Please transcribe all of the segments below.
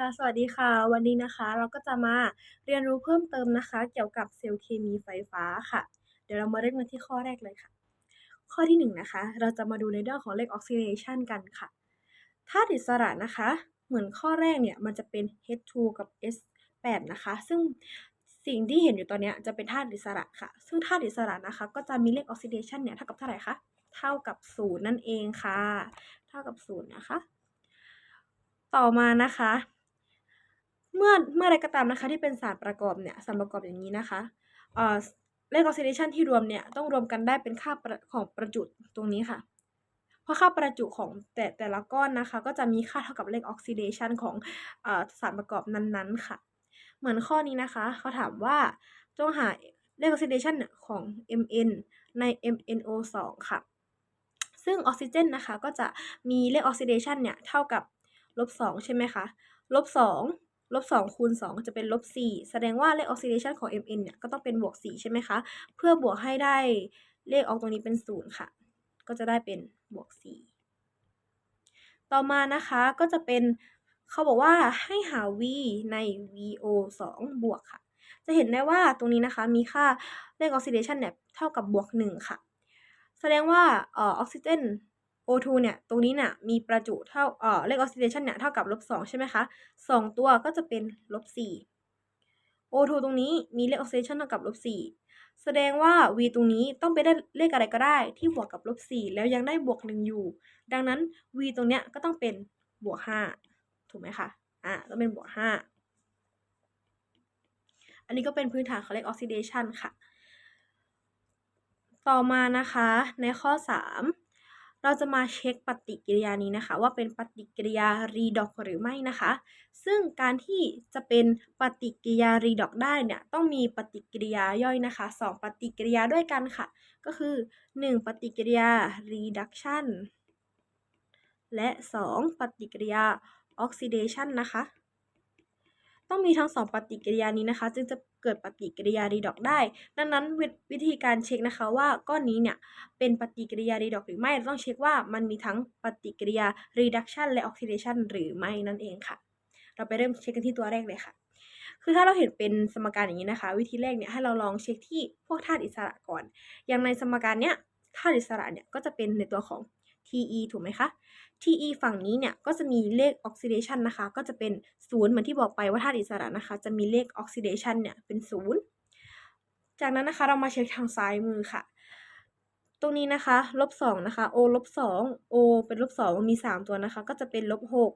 ค่ะสวัสดีค่ะ วันนี้นะคะ เราก็จะมาเรียนรู้เพิ่มเติมนะคะ เกี่ยวกับเซลล์เคมีไฟฟ้าค่ะ เดี๋ยวเรามาเริ่มกันที่ข้อแรกเลยค่ะ ข้อที่1นงนะคะ เราจะมาดูในเรื่องของเลขออกซิเดชันกันค่ะธาตุอิสระนะคะ เหมือนข้อแรกเนี่ยมันจะเป็น H2 กับ S8 นะคะ ซึ่งสิ่งที่เห็นอยู่ตอนนี้จะเป็นธาตุอิสระค่ะ ซึ่งธาตุอิสระนะคะ ก็จะมีเลขออกซิเดชันเนี่ยเท่ากับเท่าไหร่คะเท่ากับ0นั่นเองค่ะ เท่ากับ0นะคะ ต่อมานะคะ เมื่อเมื่อไรก็ตามนะคะที่เป็นสารประกอบเนี่ยสารประกอบอย่างนี้นะคะเอ่อเลขออกซิเดชันที่รวมเนี่ยต้องรวมกันได้เป็นค่าของประจุตรงนี้ค่ะ เพราะค่าประจุของแต่แต่ละก้อนนะคะ ก็จะมีค่าเท่ากับเลขออกซิเดชันของอสารประกอบนั้นๆค่ะ เหมือนข้อนี้นะคะเขาถามว่าจงหาเลขออกซิเดชันของ Mn ใน MnO2 ค่ะ ซึ่งออกซิเจนนะคะก็จะมีเลขออกซิเดชันเนี่ยเท่ากับลบ2ใช่ไหมคะลบ2 ลบ2คูณ2จะเป็นลบ4แสดงว่าเลขออกซิเดชันของ Mn เนี่ยก็ต้องเป็นบวก4ใช่ไหมคะ เพื่อบวกให้ได้เลขออกตรงนี้เป็น 0 ค่ะ ก็จะได้เป็นบวก 4 ต่อมานะคะก็จะเป็นเขาบอกว่าให้หา v ใน vo 2 บวกค่ะ จะเห็นได้ว่าตรงนี้นะคะมีค่าเลขออกซิเดชันเนี่ยเท่ากับบวก 1 ค่ะ แสดงว่าออกซิเจน O2 เนี่ย ตรงนี้เนี่ยมีประจุเท่าเอ่อเลขออกซิเดชันเนี่ยเท่ากับลบ2ใช่ไหมคะ2ตัวก็จะเป็นลบ4 O2 ตรงนี้มีเลขออกซิเดชันเท่ากับลบ4แสดงว่า V ตรงนี้ต้องไปได้เลขอะไรก็ได้ ที่บวกกับลบ4แล้วยังได้บวก1อยู่ ดังนั้น V ตรงเนี้ยก็ต้องเป็นบวก5ถูกไหมคะอ่าต้องเป็นบวก5อันนี้ก็เป็นพื้นฐานของเลขออกซิเดชันค่ะ ต่อมานะคะในข้อ 3 เราจะมาเช็คปฏิกิริยานี้นะคะ ว่าเป็นปฏิกิริยารีดอกหรือไม่นะคะ ซึ่งการที่จะเป็นปฏิกิริยารีดอกได้เนี่ยต้องมีปฏิกิริยาย่อยนะคะ 2 ปฏิกิริยาด้วยกันค่ะ ก็คือ 1 ปฏิกิริยา reduction และ 2 ปฏิกิริยา oxidation นะคะ ต้องมีทั้ง 2 ปฏิกิริยานี้นะคะ จึงจะเกิดปฏิกิริยารีดอกได้ ดังนั้นววิธีการเช็คนะคะว่าก้อนนี้เนี่ยเป็นปฏิกิริยารีดอกหรือไม่เราต้องเช็คว่ามันมีทั้งปฏิกิริยา reduction และ oxidation หรือไม่นั่นเองค่ะ เราไปเริ่มเช็คกันที่ตัวแรกเลยค่ะ คือถ้าเราเห็นเป็นสมการอย่างนี้นะคะ วิธีแรกเนี่ยให้เราลองเช็คที่พวกธาตุอิสระก่อน อย่างในสมการเนี้ยธาตุอิสระเนี่ยก็จะเป็นในตัวของ Te ถูกไหมคะ Te ฝั่งนี้เนี่ยก็จะมีเลขออกซิเดชันนะคะ ก็จะเป็นศูนย์เหมือนที่บอกไปว่าธาตุอิสระนะคะ จะมีเลขออกซิเดชันเนี่ยเป็นศูนย์จากนั้นนะคะเรามาเช็คทางซ้ายมือค่ะ ตรงนี้นะคะลบสองนะคะ o ลบสอง o เป็นลบสองมีสามตัวนะคะ ก็จะเป็นลบหก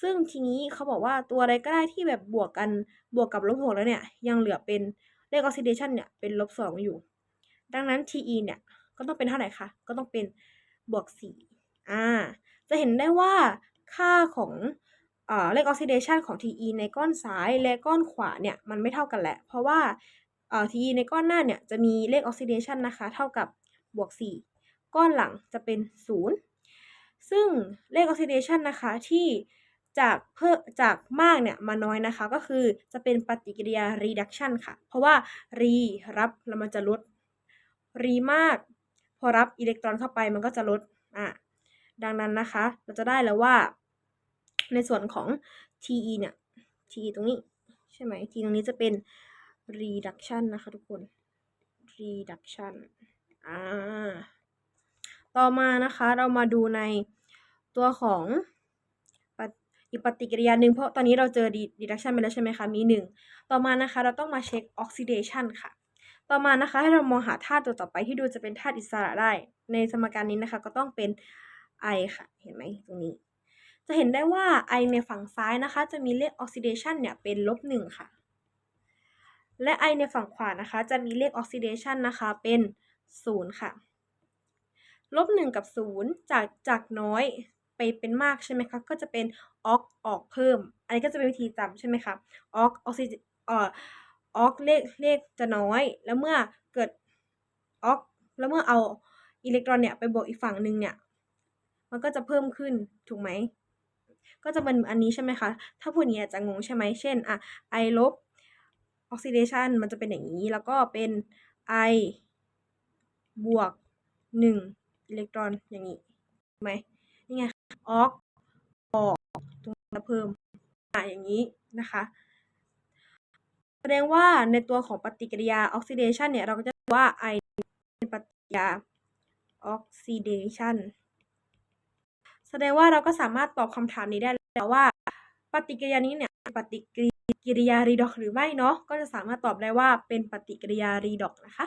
ซึ่งทีนี้เขาบอกว่าตัวอะไรก็ได้ที่แบบบวกกันบวกกับลบหกแล้วเนี่ยยังเหลือเป็นเลขออกซิเดชันเนี่ยเป็นลบสองอยู่ ดังนั้น Te เนี่ยก็ต้องเป็นเท่าไหร่คะ ก็ต้องเป็น บวกสี่อ่า จะเห็นได้ว่าค่าของอเลขออกซิเดชันของ Te ในก้อนซ้ายและก้อนขวาเนี่ยมันไม่เท่ากันแหละ เพราะว่า Te ในก้อนหน้าเนี่ยจะมีเลขออกซิเดชันนะคะ เท่ากับบวก 4 ก้อนหลังจะเป็น 0 ซึ่งเลขออกซิเดชันนะคะที่จากเพิ่มจากมากเนี่ยมาน้อยนะคะ ก็คือจะเป็นปฏิกิริยา reduction ค่ะ เพราะว่า re รับแล้วมันจะลด re มาก พอรับอิเล็กตรอนเข้าไปมันก็จะลดอะดังนั้นนะคะ เราจะได้แล้วว่า ในส่วนของ TE เนี่ย TE ตรงนี้ ใช่ไหม T ตรงนี้จะเป็น reduction นะคะ ทุกคน reduction อ่าต่อมานะคะเรามาดูในตัวของอีกปฏิกิริยาหนึ่งเพราะตอนนี้เราเจอ reduction ไปแล้วใช่ไหมคะ มีหนึ่งต่อมานะคะ เราต้องมาเช็ค oxidation ค่ะ ต่อมานะคะให้เรามองหาธาตุตัวต่อไปที่ดูจะเป็นธาตุอิสระได้ ในสมการนี้นะคะก็ต้องเป็นไอค่ะ เห็นไหมตรงนี้ จะเห็นได้ว่าไอในฝั่งซ้ายนะคะ จะมีเลขออกซิเดชันเนี่ยเป็นลบหนึ่งค่ะ และไอในฝั่งขวานะคะ จะมีเลขออกซิเดชันนะคะเป็นศูนย์ค่ะ ลบหนึ่งกับศูนย์จากจากน้อยไปเป็นมากใช่ไหมคะ ก็จะเป็นออกออกเพิ่ม อันนี้ก็จะเป็นวิธีจำใช่ไหมคะออกออกซิเอ่อ ออกเลขเลขจะน้อย แล้วเมื่อเกิดออกแล้วเมื่อเอาอิเล็กตรอนเนี่ยไปบวกอีกฝั่งหนึ่งเนี่ย มันก็จะเพิ่มขึ้นถูกไหม ก็จะเป็นอันนี้ใช่ไหมคะ ถ้าพูดอย่างนี้จะงงใช่ไหมเช่นอะ I ลบออกซิเดชันมันจะเป็นอย่างนี้ แล้วก็เป็น I บวก1อิเล็กตรอนอย่างนี้ไหมนี่ไงออกออกตรงนี้เพิ่มอ่าอย่างนี้นะคะ ดงว่าในตัวของปฏิกิริยาออกซิเดชันเนี่ย เราก็จะว่า I เป็นปฏิกิริยาออกซิเดชันแสดงว่าเราก็สามารถตอบคำถามนี้ได้แล้วว่า ปฏิกิริยานี้เนี่ยปฏิกิริยารีดอกหรือไม่เนาะก็จะสามารถตอบได้ว่าเป็นปฏิกิริยารีดอกนะคะ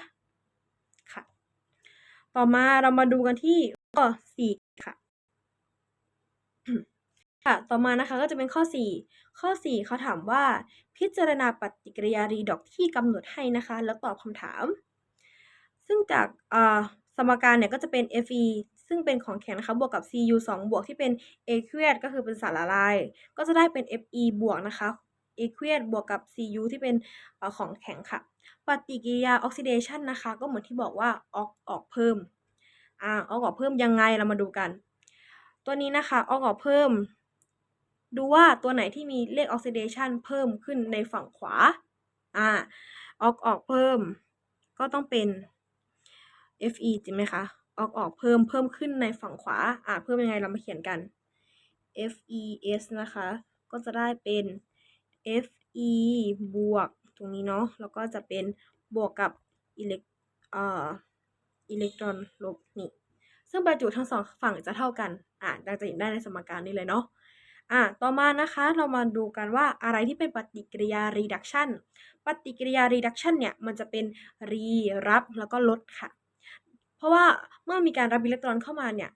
ค่ะ ต่อมาเรามาดูกันที่ข้อสี่ ค่ะ ต่อมานะคะก็จะเป็นข้อ 4 ข้อ 4เขาถามว่า พิจารณาปฏิกิริยารีดอกที่กำหนดให้นะคะ แล้วตอบคำถาม ซึ่งจากสมการเนี่ยก็จะเป็น Fe ซึ่งเป็นของแข็งนะคะ บวกกับ Cu 2 บวกที่เป็น aqueous ก็คือเป็นสารละลาย ก็จะได้เป็น Fe บวกนะคะ aqueous บวกกับ Cu ที่เป็นของแข็งค่ะ ปฏิกิริยาออกซิเดชันนะคะ ก็เหมือนที่บอกว่าออกออกเพิ่มอ่าออกออกเพิ่มยังไงเรามาดูกัน ตัวนี้นะคะออกออกเพิ่ม ดูว่าตัวไหนที่มีเลขออกซิเดชันเพิ่มขึ้นในฝั่งขวาอ่าออกออกเพิ่ม ก็ต้องเป็น Fe จริงไหมคะ ออกออกเพิ่มเพิ่มขึ้นในฝั่งขวา อ่าเพิ่มยังไงเรามาเขียนกัน Fes นะคะ ก็จะได้เป็น Fe บวกตรงนี้เนาะ แล้วก็จะเป็นบวกกับอิเล็กเอ่ออิเล็กตรอนลบนี่ ซึ่งประจุทั้งสองฝั่งจะเท่ากัน อ่าดังจะเห็นได้ในสมการนี้เลยเนาะ อ่าต่อมานะคะเรามาดูกันว่าอะไรที่เป็นปฏิกิริยา reduction ปฏิกิริยา reduction เนี่ยมันจะเป็นรีรับแล้วก็ลดค่ะ เพราะว่าเมื่อมีการรับอิเล็กตรอนเข้ามาเนี่ย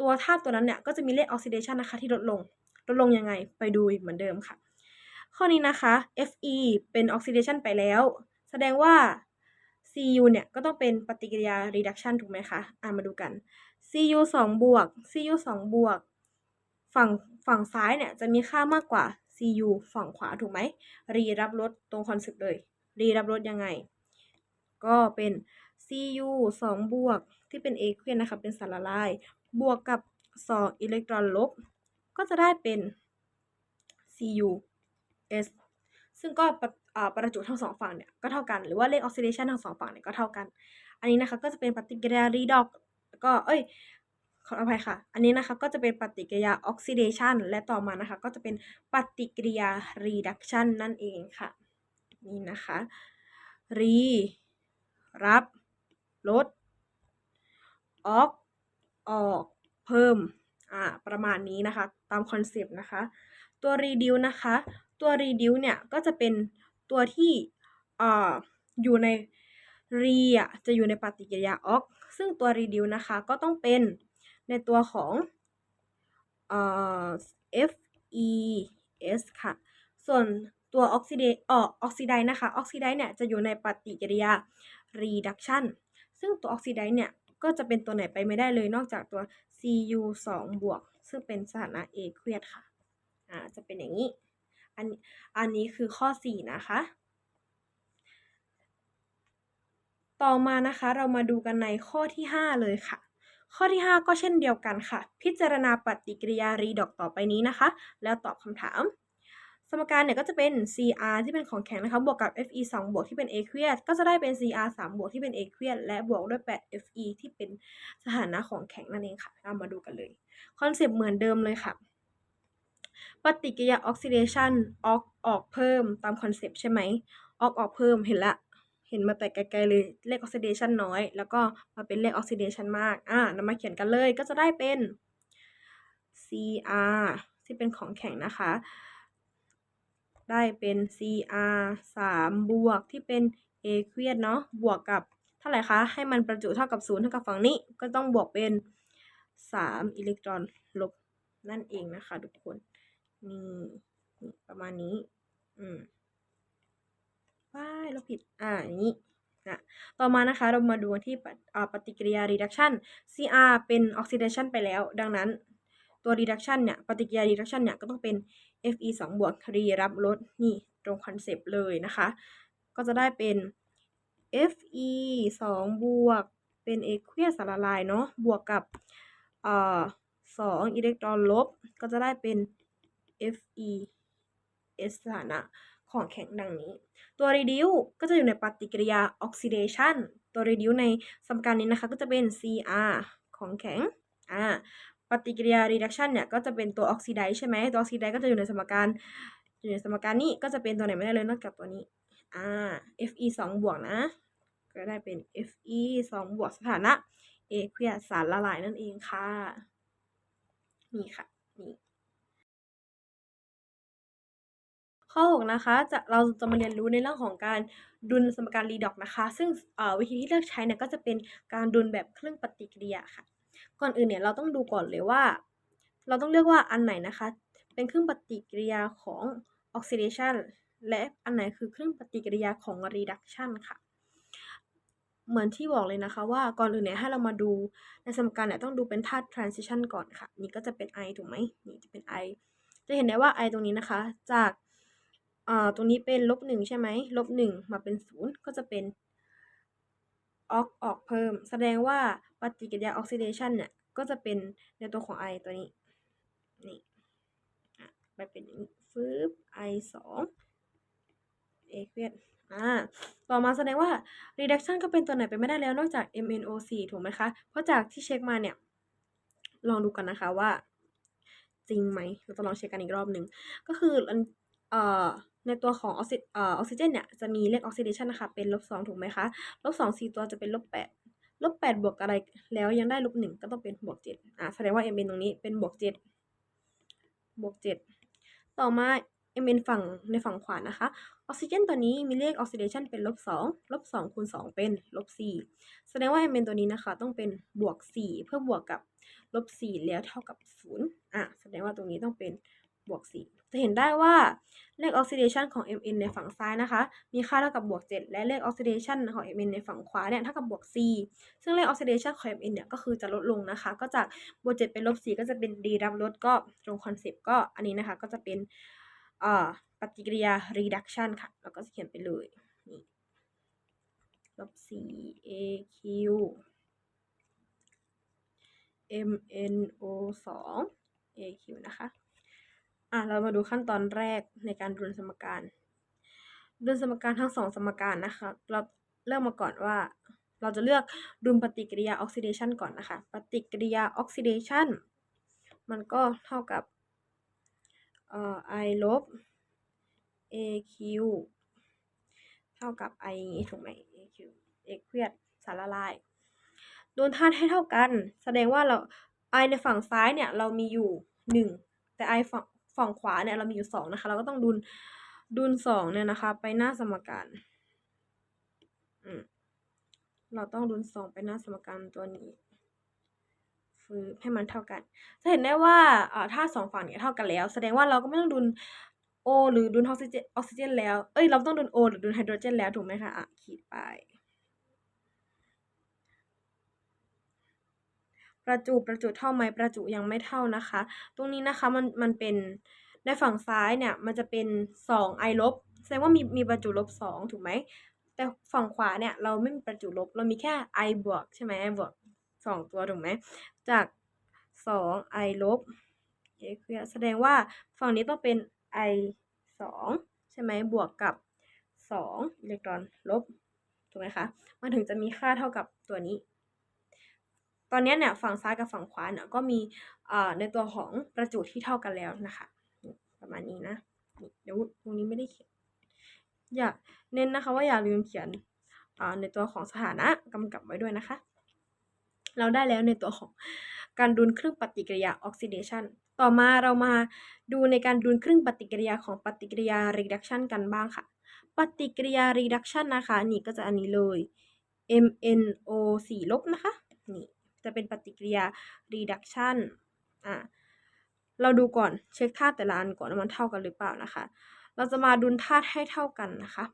ตัวธาตุตัวนั้นเนี่ยก็จะมีเลขออกซิเดชันนะคะที่ลดลง ลดลงยังไงไปดูเหมือนเดิมค่ะ ข้อนี้นะคะ Fe เป็นออกซิเดชันไปแล้ว แสดงว่า Cu เนี่ยก็ต้องเป็นปฏิกิริยา reduction ถูกไหมคะ อ่ามาดูกัน Cu 2บวก Cu 2บวก ฝั่ง ฝั่งซ้ายเนี่ยจะมีค่ามากกว่า Cu ฝั่งขวาถูกไหม รีรับลดตรงคอนเซปต์เลย รีรับลดยังไง ก็เป็น Cu 2 บวกที่เป็นเอเควนะคะเป็นสารละลาย บวกกับ 2 อิเล็กตรอนลบ ก็จะได้เป็น Cu S ซึ่งก็ประจุทั้งสองฝั่งเนี่ยก็เท่ากัน หรือว่าเลขออกซิเดชันทั้งสองฝั่งเนี่ยก็เท่ากัน อันนี้นะคะก็จะเป็นปฏิกิริยารีดอกก็เอ้ย ขออภัยค่ะ อันนี้นะคะก็จะเป็นปฏิกิริยาออกซิเดชันและต่อมานะคะก็จะเป็นปฏิกิริยารีดักชันนั่นเองค่ะ นี่นะคะ รี รับ ลด ออก ออก เพิ่ม อ่า ประมาณนี้นะคะ ตามคอนเซปต์นะคะ ตัวรีดิวนะคะ ตัวรีดิวเนี่ยก็จะเป็นตัวที่อ่าอยู่ในรีอะจะอยู่ในปฏิกิริยาออก ซึ่งตัวรีดิวนะคะก็ต้องเป็น ในตัวของเอ่อ FeS ค่ะ ส่วนตัวออกซิเดออออกซิไดนะคะ ออกซิไดเนี่ยจะอยู่ในปฏิกิริยา reduction ซึ่งตัวออกซิไดเนี่ยก็จะเป็นตัวไหนไปไม่ได้เลยนอกจากตัว Cu 2บวกซึ่งเป็นสถานะ aqueous ค่ะ อ่า จะเป็นอย่างนี้ อันอันนี้คือข้อ 4 นะคะ ต่อมานะคะเรามาดูกันในข้อที่ 5 เลยค่ะ ข้อที่ 5 ก็เช่นเดียวกันค่ะ พิจารณาปฏิกิริยารีดอกต่อไปนี้นะคะ แล้วตอบคำถาม สมการเนี่ยก็จะเป็น Cr ที่เป็นของแข็งนะคะ บวกกับ Fe 2 บวกที่เป็น aqueous ก็จะได้เป็น Cr 3 บวกที่เป็น aqueous และบวกด้วย 8 Fe ที่เป็นสถานะของแข็งนั่นเองค่ะเรามาดูกันเลย คอนเซปต์เหมือนเดิมเลยค่ะ ปฏิกิริยาออกซิเดชันออกออกเพิ่มตามคอนเซปต์ใช่ไหมออกออกเพิ่มเห็นละ เห็นมาแต่ไกลๆเลยเลขออกซิเดชันน้อย แล้วก็มาเป็นเลขออกซิเดชันมาก อ่านำมาเขียนกันเลยก็จะได้เป็น Cr ที่เป็นของแข็งนะคะ ได้เป็น Cr 3 บวกที่เป็น aqueous เนาะบวกกับเท่าไหร่คะ ให้มันประจุเท่ากับ0เท่ากับฝั่งนี้ ก็ต้องบวกเป็น 3 อิเล็กตรอนลบนั่นเองนะคะทุกคน นี่นี่ประมาณนี้ อืม ว้ายเราผิด อ่า อย่างนี้นะต่อมานะคะเรามาดูที่ปฏิกิริยา reduction Cr เป็น oxidation ไปแล้ว ดังนั้นตัว reduction เนี่ย ปฏิกิริยา reduction เนี่ย ก็ต้องเป็น Fe 2บวกรีรับลด นี่ตรงคอนเซปต์เลยนะคะ ก็จะได้เป็น Fe 2บวกเป็น aqueous สารละลายเนาะ บวกกับเอ่อ2อิเล็กตรอนลบ ก็จะได้เป็น Fe S สถานะ ของแข็งดังนี้ ตัว reduce ก็จะอยู่ในปฏิกิริยา oxidation ตัว reduce ในสมการนี้นะคะก็จะเป็น Cr ของแข็งอ่าปฏิกิริยา reduction เนี่ยก็จะเป็นตัว oxidize ใช่ไหมตัว oxidize ก็จะอยู่ในสมการอยู่ในสมการนี้ก็จะเป็นตัวไหนไม่ได้เลยนอกจากตัวนี้อ่า Fe 2 บวกนะ ก็ได้เป็น Fe 2 บวกสถานะเอเวียสารละลายนั่นเองค่ะ นี่ค่ะ นี่ ข้อ 6 นะคะจะเราจะมาเรียนรู้ในเรื่องของการดุลสมการรีดอกนะคะ ซึ่งวิธีที่เลือกใช้เนี่ยก็จะเป็นการดุลแบบเครื่องปฏิกิริยาค่ะ ก่อนอื่นเนี่ยเราต้องดูก่อนเลยว่า เราต้องเลือกว่าอันไหนนะคะ เป็นเครื่องปฏิกิริยาของ oxidation และอันไหนคือเครื่องปฏิกิริยาของ reduction ค่ะ เหมือนที่บอกเลยนะคะว่าก่อนอื่นเนี่ยให้เรามาดูในสมการเนี่ยต้องดูเป็นธาตุ transition ก่อนค่ะ นี่ก็จะเป็น i ถูกไหมนี่จะเป็น i จะเห็นได้ว่า i ตรงนี้นะคะ จาก อ่าตรงนี้เป็นลบหนึ่งใช่ไหมลบหนึ่งมาเป็นศูนย์ก็จะเป็นออกออกเพิ่ม แสดงว่าปฏิกิริยา oxidation เนี่ยก็จะเป็นในตัวของ i ตัวนี้นี่ไปเป็นอย่างนี้ฟืบ i สองเอเควอ่าต่อมาแสดงว่า reduction ก็เป็นตัวไหนไปไม่ได้แล้วนอกจาก MnO4 ถูกไหมคะ เพราะจากที่เช็คมาเนี่ย ลองดูกันนะคะว่า จริงไหมเราจะลองเช็คกันอีกรอบหนึ่งก็คือเอ่อ ในตัวของออกซิเอ่อออกซิเจนเนี่ยจะมีเลขออกซิเดชันนะคะเป็นลบสองถูกไหมคะลบสองสี่ตัวจะเป็นลบแปดลบแปดบวกอะไรแล้วยังได้ลบหนึ่งก็ต้องเป็นบวกเจ็ดอ่าแสดงว่า mn ตรงนี้เป็นบวกเจ็ดบวกเจ็ดต่อมา mn ฝั่งในฝั่งขวานะคะออกซิเจนตัวนี้มีเลขออกซิเดชันเป็นลบสองลบสองคูณสองเป็นลบสี่แสดงว่า mn ตัวนี้นะคะ ต้องเป็นบวกสี่เพื่อบวกกับลบสี่แล้วเท่ากับศูนย์อะแสดงว่าตรงนี้ต้องเป็น บวก 4 จะเห็นได้ว่าเลขออกซิเดชันของ Mn ในฝั่งซ้ายนะคะ มีค่าเท่ากับบวก 7 และเลขออกซิเดชันของ Mn ในฝั่งขวาเนี่ยเท่ากับบวก 4 ซึ่งเลขออกซิเดชันของ Mn เนี่ยก็คือจะลดลงนะคะ ก็จากบวก 7 เป็นลบ 4 ก็จะเป็นดีรับลดก็ตรงคอนเซปต์ก็อันนี้นะคะก็จะเป็นปฏิกิริยา reduction ค่ะเราก็จะเขียนไปเลยนี่ลบ 4 aq MnO 2 aq นะคะ อะเรามาดูขั้นตอนแรกในการดุลสมการดุลสมการทั้งสองสมการนะคะ เราเริ่มมาก่อนว่า เราจะเลือกดุลปฏิกิริยาออกซิเดชันก่อนนะคะ ปฏิกิริยาออกซิเดชันมันก็เท่ากับเอ่อ i ลบ aq เท่ากับ i ถูกไหม aq เอกเวียดสารละลายโดนธาตุให้เท่ากัน แสดงว่าเรา i ในฝั่งซ้ายเนี่ย เรามีอยู่ 1 แต่ i ฝั่ง ฝั่งขวาเนี่ยเรามีอยู่สองนะคะ เราก็ต้องดุลดุลสองเนี่ยนะคะ ไปหน้าสมการอืมเราต้องดุลสองไปหน้าสมการตัวนี้ฟืบให้มันเท่ากัน จะเห็นได้ว่าอ่าถ้าสองฝั่งเนี่ยเท่ากันแล้ว แสดงว่าเราก็ไม่ต้องดุลโอหรือดุลออกซิเจนออกซิเจนแล้ว เอ้ย เราต้องดุลโอหรือดุลไฮโดรเจนแล้วถูกไหมคะ อะ ขีดไป ประจุประจุเท่าไหมประจุยังไม่เท่านะคะ ตรงนี้นะคะมันมันเป็นในฝั่งซ้ายเนี่ยมันจะเป็น 2 i ลบแสดงว่ามีมีประจุลบ 2 ถูกไหม แต่ฝั่งขวาเนี่ยเราไม่มีประจุลบ เรามีแค่ i บวกใช่ไหม i บวก 2 ตัวถูกไหม จาก 2 i ลบเอคือแสดงว่าฝั่งนี้ต้องเป็น i 2 ใช่ไหมบวกกับ 2 อิเล็กตรอนลบถูกไหมคะ มันถึงจะมีค่าเท่ากับตัวนี้ ตอนนี้เนี่ยฝั่งซ้ายกับฝั่งขวาเนี่ยก็มีในตัวของประจุที่เท่ากันแล้วนะคะ ประมาณนี้นะ เดี๋ยวตรงนี้ไม่ได้เขียน อย่าเน้นนะคะว่าอย่าลืมเขียนในตัวของสถานะกำกับไว้ด้วยนะคะ เราได้แล้วในตัวของการดุลเครื่งปฏิกิริยาออกซิเดชันต่อมาเรามาดูในการดุลเครื่งปฏิกิริยาของปฏิกิริยา reduction กันบ้างค่ะ ปฏิกิริยา reduction นะคะ นี่ก็จะอันนี้เลย MnO4 ลบนะคะ นี่ จะเป็นปฏิกิริยา reduction อ่าเราดูก่อนเช็คธาตุแต่ละอันก่อนว่ามันเท่ากันหรือเปล่านะคะ เราจะมาดุลธาตุให้เท่ากันนะคะ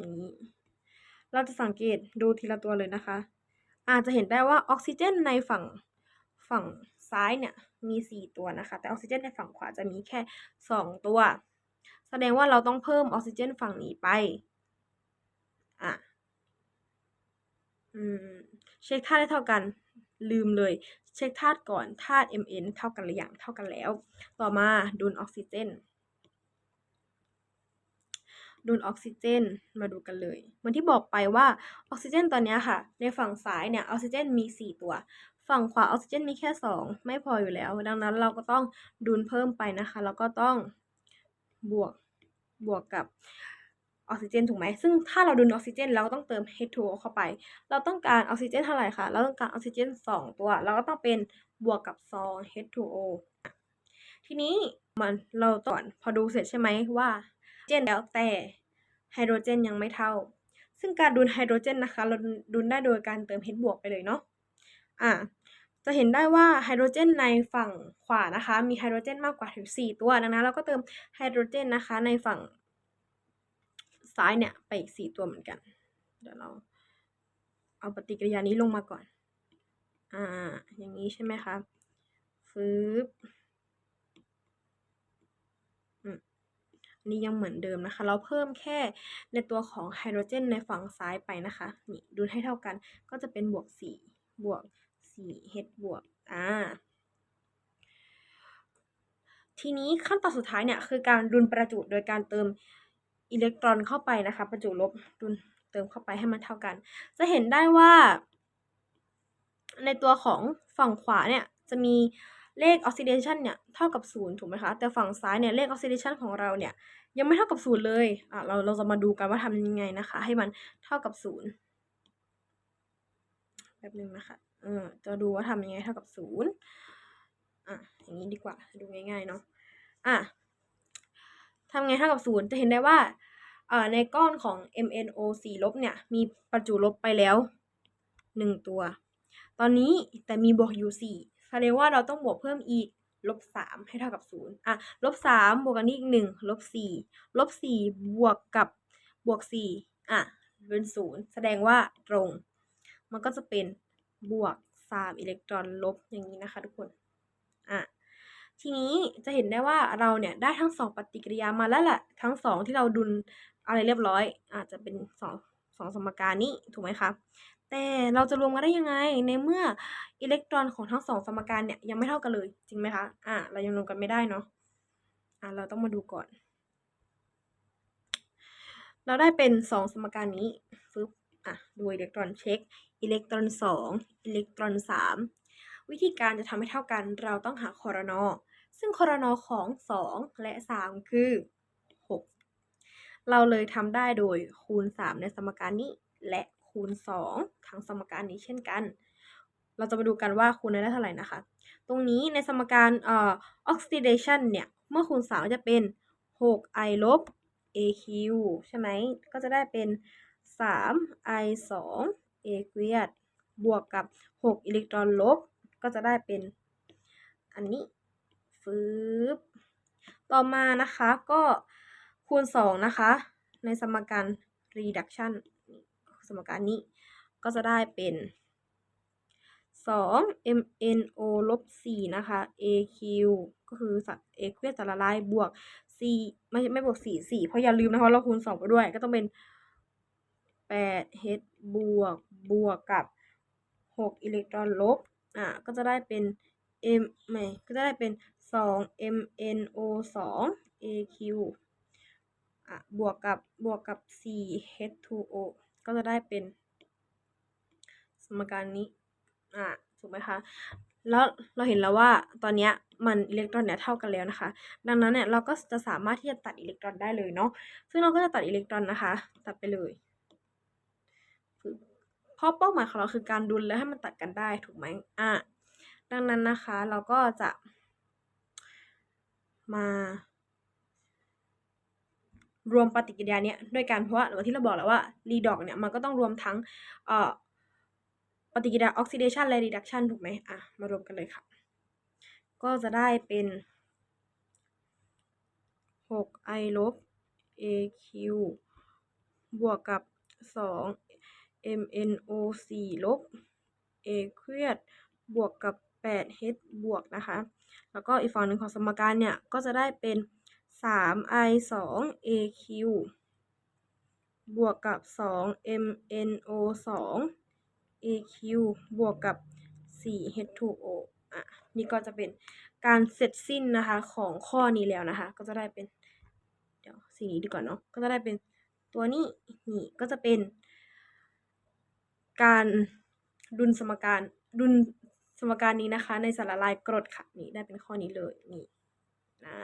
นี้เราจะสังเกตดูทีละตัวเลยนะคะ อาจจะเห็นได้ว่าออกซิเจนในฝั่งฝั่งซ้ายเนี่ยมีสี่ตัวนะคะ แต่ออกซิเจนในฝั่งขวาจะมีแค่สองตัว แสดงว่าเราต้องเพิ่มออกซิเจนฝั่งนี้ไป อะอืมเช็คธาตุได้เท่ากัน ลืมเลย เช็คธาตุก่อนธาตุ Mn เท่ากันหรือยังเท่ากันแล้ว ต่อมาดุลออกซิเจนดุลออกซิเจนมาดูกันเลย เหมือนที่บอกไปว่าออกซิเจนตอนนี้ค่ะ ในฝั่งซ้ายเนี่ยออกซิเจนมี 4 ตัว ฝั่งขวาออกซิเจนมีแค่ 2 ไม่พออยู่แล้ว ดังนั้นเราก็ต้องดุลเพิ่มไปนะคะ แล้วก็ต้องบวกบวกกับ ออกซิเจนถูกไหมซึ่งถ้าเราดุลออกซิเจนเราก็ต้องเติม H2O เข้าไป เราต้องการออกซิเจนเท่าไหร่คะเราต้องการออกซิเจน 2 ตัว เราก็ต้องเป็นบวกกับ2 H2O ทีนี้มันเราตอนพอดูเสร็จใช่ไหมว่าเจนแล้วแต่ไฮโดรเจนยังไม่เท่า ซึ่งการดุลไฮโดรเจนนะคะ เราดุลได้โดยการเติม H บวกไปเลยเนาะอ่าจะเห็นได้ว่าไฮโดรเจนในฝั่งขวานะคะ มีไฮโดรเจนมากกว่าถึง4ตัว ดังนั้นเราก็เติมไฮโดรเจนนะคะในฝั่ง ซ้ายเนี่ยไปอีก4ตัวเหมือนกัน เดี๋ยวเราเอาปฏิกิริยานี้ลงมาก่อน อ่า อย่างนี้ใช่ไหมคะฟืบอันนี้ยังเหมือนเดิมนะคะ เราเพิ่มแค่ในตัวของไฮโดรเจนในฝั่งซ้ายไปนะคะ นี่ดูให้เท่ากัน ก็จะเป็นบวก4บวก4 H บวก อ่า ทีนี้ขั้นตอนสุดท้ายเนี่ย คือการดุลประจุโดยการเติม อิเล็กตรอนเข้าไปนะคะประจุลบดุลเติมเข้าไปให้มันเท่ากัน จะเห็นได้ว่า ในตัวของฝั่งขวาเนี่ยจะมีเลขออกซิเดชันเนี่ยเท่ากับศูนย์ถูกไหมคะแต่ฝั่งซ้ายเนี่ยเลขออกซิเดชันของเราเนี่ยยังไม่เท่ากับศูนย์เลยอะเราเราจะมาดูกันว่าทำยังไงนะคะ ให้มันเท่ากับศูนย์แบบนึงนะคะเออจะดูว่าทำยังไงเท่ากับศูนย์อะอย่างนี้ดีกว่าดูง่ายๆเนาะอะ ทำไงเท่ากับศูนย์จะเห็นได้ว่าในก้อนของ MnO4 ลบเนี่ย มีประจุลบไปแล้วหนึ่งตัว ตอนนี้แต่มีบวกอยู่สี่แสดงว่าเราต้องบวกเพิ่มอีกลบสามให้เท่ากับศูนย์อะลบสามบวกกันอีกหนึ่งลบสี่ลบสี่บวกกับบวกสี่อะเป็นศูนย์แสดงว่าตรง มันก็จะเป็นบวกสามอิเล็กตรอนลบอย่างนี้นะคะทุกคน ทีนี้จะเห็นได้ว่าเราเนี่ยได้ทั้งสองปฏิกิริยามาแล้วแหละทั้งสองที่เราดุลอะไรเรียบร้อย อาจจะเป็นสองสองสมการนี้ถูกไหมคะแต่เราจะรวมกันได้ยังไงในเมื่ออิเล็กตรอนของทั้งสองสมการเนี่ยยังไม่เท่ากันเลยจริงไหมคะอะเรายังรวมกันไม่ได้เนาะอะเราต้องมาดูก่อน เราได้เป็นสองสมการนี้ฟึบอะดูอิเล็กตรอนเช็คอิเล็กตรอนสองอิเล็กตรอนสามวิธีการจะทำให้เท่ากัน เราต้องหาคอรนอ ซึ่งคอรนอของสองและสามคือหกเราเลยทำได้โดยคูณสามในสมการนี้ และคูณ 2 ทั้งสมการนี้เช่นกัน เราจะมาดูกันว่าคูณได้เท่าไหร่นะคะ ตรงนี้ในสมการเอ่อ oxidation เนี่ย เมื่อคูณ 3 จะเป็น 6i ลบ aq ใช่ไหม ก็จะได้เป็น 3i 2 a เกวียดบวกกับ 6 อิเล็กตรอนลบ ก็จะได้เป็นอันนี้ ฟืบต่อมานะคะก็คูณ 2 นะคะ ในสมการ reduction สมการนี้ก็จะได้เป็น 2 MnO ลบ 4 นะคะ AQ ก็คือสัตว์ A เครียดจะละลายบวก C ไม่ไม่บวก 4 4 เพราะอย่าลืมนะคะ เราคูณ 2 ไปด้วย ก็ต้องเป็น 8H บวกบวกกับ 6 อิเล็กตรอนลบ อะ ก็จะได้เป็น M ไม่ก็จะได้เป็น2 MnO 2 AQ อะบวกกับบวกกับ 4H2O ก็จะได้เป็น สมการนี้อ่าถูกไหมคะ แล้วเราเห็นแล้วว่าตอนนี้มันอิเล็กตรอนเนี่ยเท่ากันแล้วนะคะ ดังนั้นเนี่ยเราก็จะสามารถที่จะตัดอิเล็กตรอนได้เลยเนาะ ซึ่งเราก็จะตัดอิเล็กตรอนนะคะ ตัดไปเลย เพราะเป้าหมายของเราคือการดุลแล้วให้มันตัดกันได้ถูกไหมอะ ดังนั้นนะคะเราก็จะมารวมปฏิกิริยาเนี้ยด้วยกันเพราะว่าที่เราบอกแล้วว่ารีดอกเนี่ยมันก็ต้องรวมทั้งเอ่อปฏิกิริยาออกซิเดชันและรีดักชันถูกไหมอะ มารวมกันเลยค่ะ ก็จะได้เป็น 6i ลบ aq บวกกับ 2 mno4 ลบ a เครียดบวกกับ 8h บวกนะคะ แล้วก็อีกฝั่งหนึ่งของสมการเนี่ย ก็จะได้เป็น 3i 2 aq บวกกับ 2 mno 2 aq บวกกับ 4h2o อะ นี่ก็จะเป็นการเสร็จสิ้นนะคะของข้อนี้แล้วนะคะ ก็จะได้เป็น เดี๋ยวสีนี้ดีกว่าเนาะ ก็จะได้เป็นตัวนี้ นี่ก็จะเป็น การดุลสมการดุล สมการนี้นะคะ ในสารละลายกรดค่ะนี่ได้เป็นข้อนี้เลยนี่นะ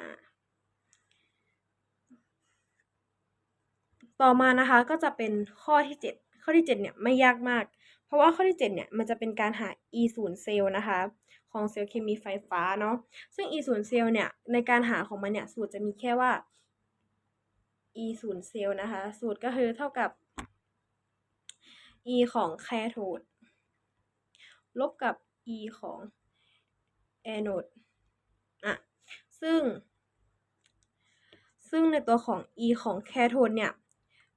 ต่อมานะคะก็จะเป็นข้อที่ 7 ข้อที่ 7 เนี่ยไม่ยากมาก เพราะว่าข้อที่ 7 เนี่ยมันจะเป็นการหา e 0เซลล์นะคะของเซลล์เคมีไฟฟ้าเนาะซึ่ง e 0เซลล์เนี่ยในการหาของมันเนี่ยสูตรจะมีแค่ว่า e 0เซลล์นะคะ สูตรก็คือเท่ากับ e ของแคโทดลบกับ e ของแอนโดอะ ซึ่ง ซึ่งในตัวของ e ของแคโทดเนี่ย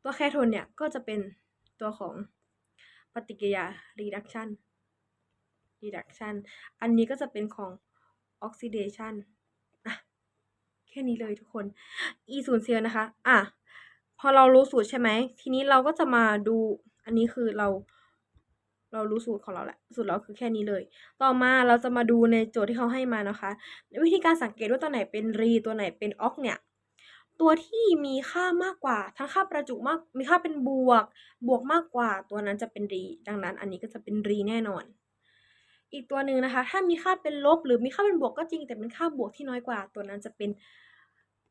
ตัวแคโทดเนี่ย ก็จะเป็นตัวของปฏิกิริยา reduction reduction อันนี้ก็จะเป็นของ oxidation อะ แค่นี้เลยทุกคน e 0เซลล์นะคะ อะ พอเรารู้สูตรใช่ไหม ทีนี้เราก็จะมาดู อันนี้คือเรา เรารู้สูตรของเราแหละสูตรเราคือแค่นี้เลย ต่อมาเราจะมาดูในโจทย์ที่เขาให้มานะคะ วิธีการสังเกตว่าตัวไหนเป็นรีตัวไหนเป็นออกเนี่ยตัวที่มีค่ามากกว่า ทั้งค่าประจุมากมีค่าเป็นบวก บวกมากกว่า ตัวนั้นจะเป็นรี ดังนั้น อันนี้ก็จะเป็นรีแน่นอน อีกตัวหนึ่งนะคะ ถ้ามีค่าเป็นลบ หรือมีค่าเป็นบวกก็จริง แต่เป็นค่าบวกที่น้อยกว่า ตัวนั้นจะเป็น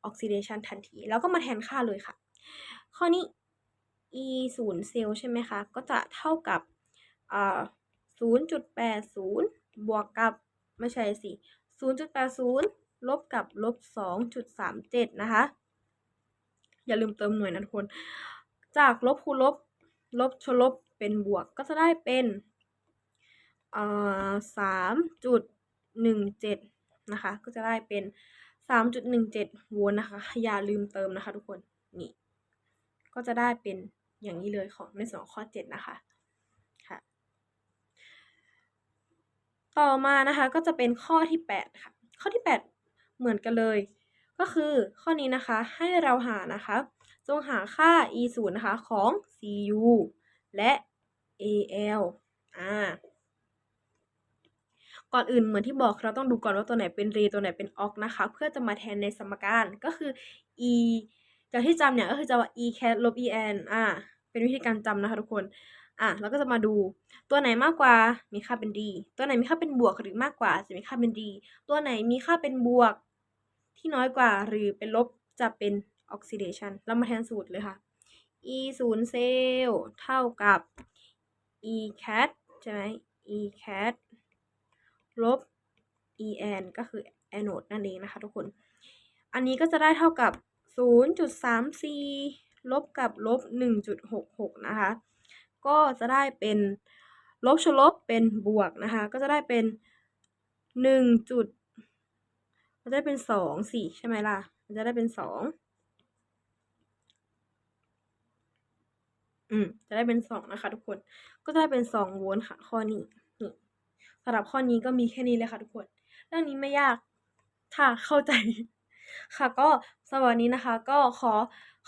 ออกซิเดชันทันที แล้วก็มาแทนค่าเลยค่ะ ข้อนี้ e 0เซลล์ใช่ไหมคะ ก็จะเท่ากับ อ่า0.80 บวกกับไม่ใช่สิ 0.80 ลบกับลบ 2.37 นะคะ อย่าลืมเติมหน่วยนะทุกคน จากลบคูณลบ ลบชลบเป็นบวกก็จะได้เป็นอ่า3.17 นะคะ ก็จะได้เป็น 3.17 โวลต์นะคะ อย่าลืมเติมนะคะทุกคน นี่ ก็จะได้เป็นอย่างนี้เลยของในส่วนข้อ 7 นะคะคะ ต่อมานะคะก็จะเป็นข้อที่ 8 ค่ะ ข้อที่ 8 เหมือนกันเลย ก็คือข้อนี้นะคะให้เราหานะคะ จงหาค่า e 0นะคะของ cu และ al อ่าก่อนอื่นเหมือนที่บอกเราต้องดูก่อนว่าตัวไหนเป็นรีตัวไหนเป็นออกนะคะ เพื่อจะมาแทนในสมการก็คือ e จากที่จำเนี่ยก็คือจะว่า e cat ลบ e n อ่าเป็นวิธีการจำนะคะทุกคน อะเราก็จะมาดูตัวไหนมากกว่ามีค่าเป็น d ตัวไหนมีค่าเป็นบวกหรือมากกว่าจะมีค่าเป็น d ตัวไหนมีค่าเป็นบวก ที่น้อยกว่าหรือเป็นลบจะเป็น oxidation เรามาแทนสูตรเลยค่ะ e 0เซลล์เท่ากับ e cat ใช่ไหม e cat ลบ e n ก็คือ anode นั่นเองนะคะทุกคน อันนี้ก็จะได้เท่ากับ 0.34 ลบกับลบ 1.66 นะคะ ก็จะได้เป็นลบชลบเป็นบวกนะคะ ก็จะได้เป็น 1. จุดมันจะได้เป็น2สิใช่ไหมล่ะ มันจะได้เป็น2อืม จะได้เป็น2นะคะ ทุกคน ก็จะได้เป็น2โวลต์ค่ะ ข้อนี้นี่สำหรับข้อนี้ก็มีแค่นี้เลยค่ะทุกคน เรื่องนี้ไม่ยากถ้าเข้าใจ ค่ะ ก็สำหรับวันนี้นะคะ ก็ขอ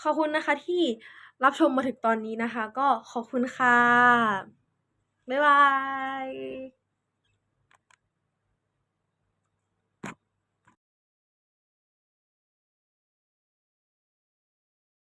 ขอบคุณนะคะที่ รับชมมาถึงตอนนี้นะคะ ก็ขอบคุณค่ะ บ๊ายบาย